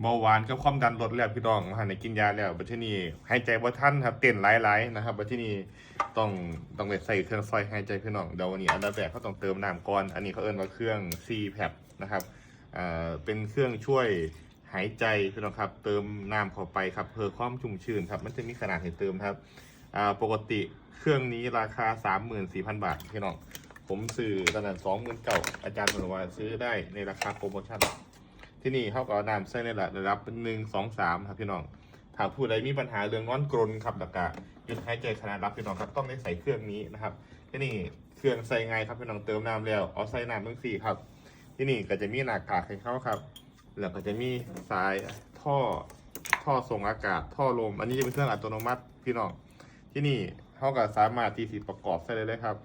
เบาหวานกับความดันลดแล้วพี่น้องหันในกินยาแล้วบัดที่นี่หายใจบ่ทันครับเต้นหลายๆนะครับบัดที่นี่ต้องต้องไปใส่เครื่องซอยหายใจพี่น้องเดี๋ยววันนี้อันดับแรกเขาต้องเติมน้ำก่อน อันนี้เขาเอิ้นว่าเครื่อง C p a p นะครับอ่าเป็นเครื่องช่วยหายใจพี่น้องครับ เติมน้ำเข้าไปครับเพื่อความชุ่มชื้นครับมันจะมีขนาดให้เติมครับอ่าปกติเครื่องนี้ราคา 34,000 บาทพี่น้องผมซื้อตอนนั้น20,000เก่าอาจารย์บอกว่าซื้อได้ในราคาโปรโมชั่น ที่นี่เขาก็เอาน้ำใส่ในระดับหนึ่งสองสามครับพี่น้องถ้าผู้ใดมีปัญหาเรื่องนอนกรนครับแล้วก็หยุดหายใจขณะรับพี่น้องครับต้องได้ใส่เครื่องนี้นะครับ ที่นี่เครื่องใส่ไงครับพี่น้องเติมน้ำแล้วเอาใส่น้ำทั้งสี่ครับ ที่นี่ก็จะมีหน้ากากให้เขาครับ แล้วก็จะมีสายท่อท่อส่งอากาศท่อลม อันนี้จะเป็นเครื่องอัตโนมัติพี่น้องที่นี่เขาก็สามารถที่สิประกอบใส่ได้เลยครับ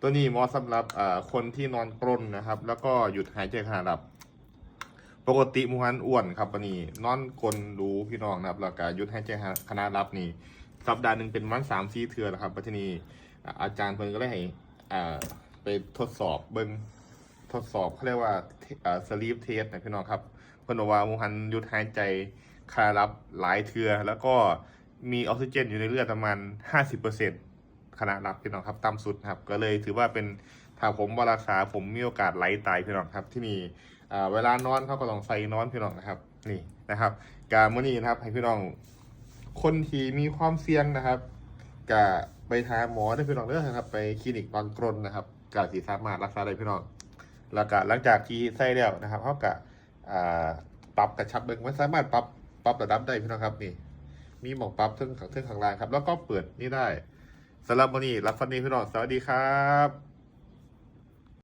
ตัวนี้เหมาะสำหรับคนที่นอนกรนนะครับ แล้วก็หยุดหายใจขณะหลับ ปกติมูฮันอ้วนครับวันนี้นอนกลนรู้พี่น้องนะครับแล้วก็หยุดให้ใจคณะรับนี่สัปดาห์หนึ่งเป็นวันสามสี่เทือนะครับปัจจุบันอาจารย์เพิ่นก็เลยให้อ่าไปทดสอบเบิ้งทดสอบเขาเรียกว่าอ่าสลีปเทสนะพี่น้องครับเพิ่นบอกว่ามูฮันหยุดหายใจคารับหลายเทือแล้วก็มีออกซิเจนอยู่ในเลือดประมาณห้าสิบเปอร์เซ็นต์ขณะรับพี่น้องครับต่ำสุดครับ ก็เลยถือว่าเป็น ถ้าผมว่าราคาผมมีโอกาสไหลตายพี่น้องครับ ที่นี่เวลานอนเขาก็ต้องใส่นอนพี่น้องนะครับนี่นะครับการมื้อนี้นะครับให้พี่น้องคนที่มีความเสี่ยงนะครับกะไปหาหมอได้พี่น้องเด้อครับ ไปคลินิกบางกรนนะครับกะสีสามารถรักษาได้พี่น้องแล้วก็หลังจากที่ใส่แล้วนะครับเขากะปรับกระชับเบิ่งมันสามารถปรับปรับระดับได้พี่น้องครับนี่ มีหมองปรับเทึ่งเทึ่งข้างล่างครับ แล้วก็เปิดนี่ได้สำหรับวันนี้รับฟันนี้พี่น้องสวัสดีครับ